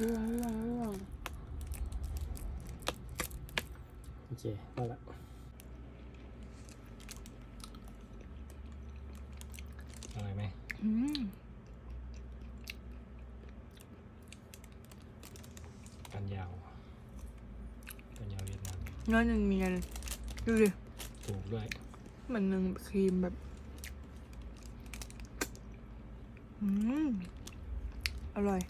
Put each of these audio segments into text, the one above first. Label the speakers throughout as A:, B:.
A: ร่วงร่วงร่วง
B: โอเคได้ละอร่อยไหม
A: อืม
B: กันยาวกันยาวเวียดนาม
A: เนื้อเนียนๆดูดิ
B: ถูกด้วย
A: เหมือนหนึ่งครีมแบบ อืม อร่อย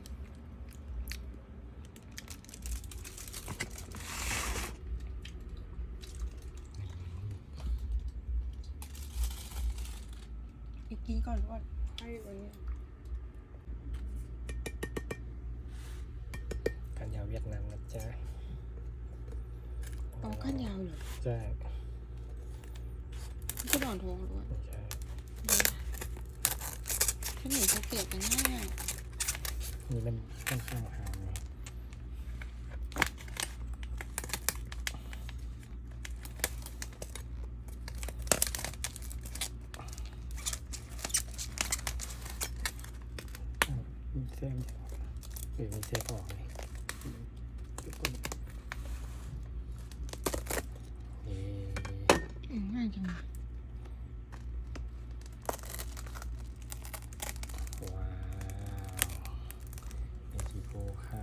A: กทีก่อนก่อนให้วันนี้
B: กันยาวเวียดนามนะจ๊ะ
A: เอาขั้นยาวเหรอ
B: ใช่
A: ก็ดอนทองด้วย
B: ไม่ใช่
A: ฉันเห็นเขาเกลียดกันง่าย
B: นี่มันค่อนข้างห่างไงอ้าว มีเส้นเดี๋ยวมีเส้นออกเลยเอ๊ะ
A: อืมง่ายจังเลย
B: ว้าวเมจิโกค่ะ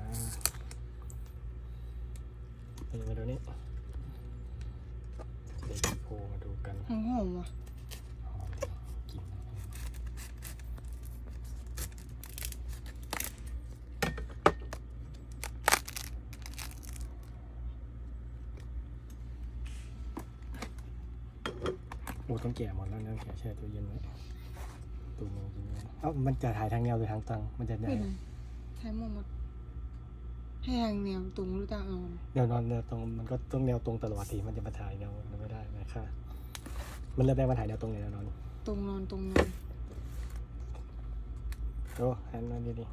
B: มาดูนี่เมจิโกมาดูกัน
A: หอมอะ
B: หอมดิกลิ่นโอ้ต้องแกะหมดแล้วนะแกะแช่ตู้เย็นไว้ตู้นึงกินไว้เอ้ามันจะถ่ายทางแนวหรือทางตังมันจะได้
A: ไม่เลยใช้หมวกหมดให้ทางแนวตรงหรือตางอ่อน
B: แนวนอนแนวตรงมันก็ต้องแนวตรงตลอดทีมันจะมาถ่ายแนวมันไม่ได้นะคะมันเริ่มได้มาถ่ายแนวตรงเลยแนวนอน
A: ตรงนอนตรงนอน
B: โอ้หันมาดีดิ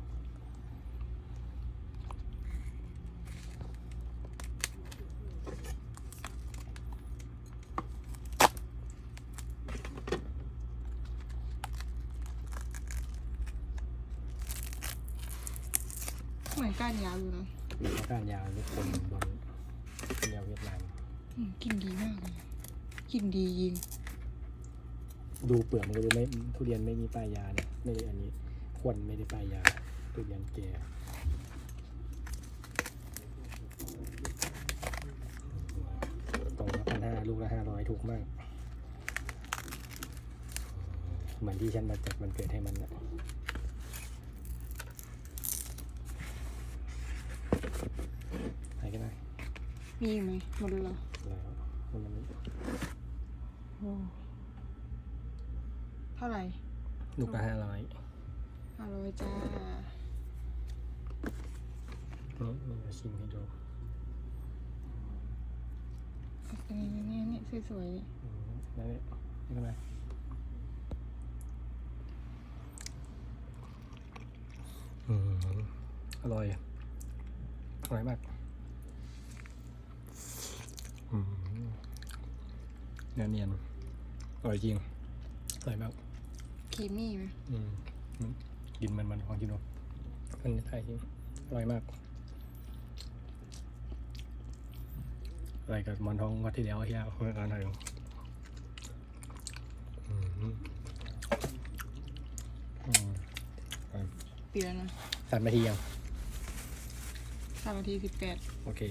A: เหมือนก้านยาวอยู่นะ
B: เขาการยาวทุกคนบนยาวเวียดนาม
A: อืมกลินดีมากเลยกลินดียิง
B: ดูเปลือกมันก็ดูไม่ทุเรียนไม่มีป้ายยาเนี่ยไม่ได้อันนี้ควนไม่ได้ป้ายยาทุเรียนแก่กล่องละพันห้าลูกละห้าร้อยถูกมาก เหมือนที่ฉันมาจัดวันเกิดให้มันนะไหน กันนะ
A: มีอีกไหมหมดแล้วเหรอ
B: แล้วมัน
A: โอ้เท่าไหร่
B: ลูกละห้าร้อย
A: ห้าร้อยจ้า
B: นี่มีมาชิมให้ดู
A: อันนี้นี่นี่สวยๆนี่
B: อืมแล้วเนี่ยนี่ทำไมอืมอร่อยอร่อยมากอืม เนื้อเนียนอร่อยจริงอร่อยมาก
A: ครีมมี่ไหม
B: อืมมันกินมันมันของกินดูมันไทยจริงอร่อยมากอะไรกับหมอนทองวัดที่แล้วที่แล้วเมื่อก่อนหน่อยอืมอืม
A: เปลี่ยนนะ
B: สามนาทียัง
A: สามนาทีสิบแปด
B: โอเค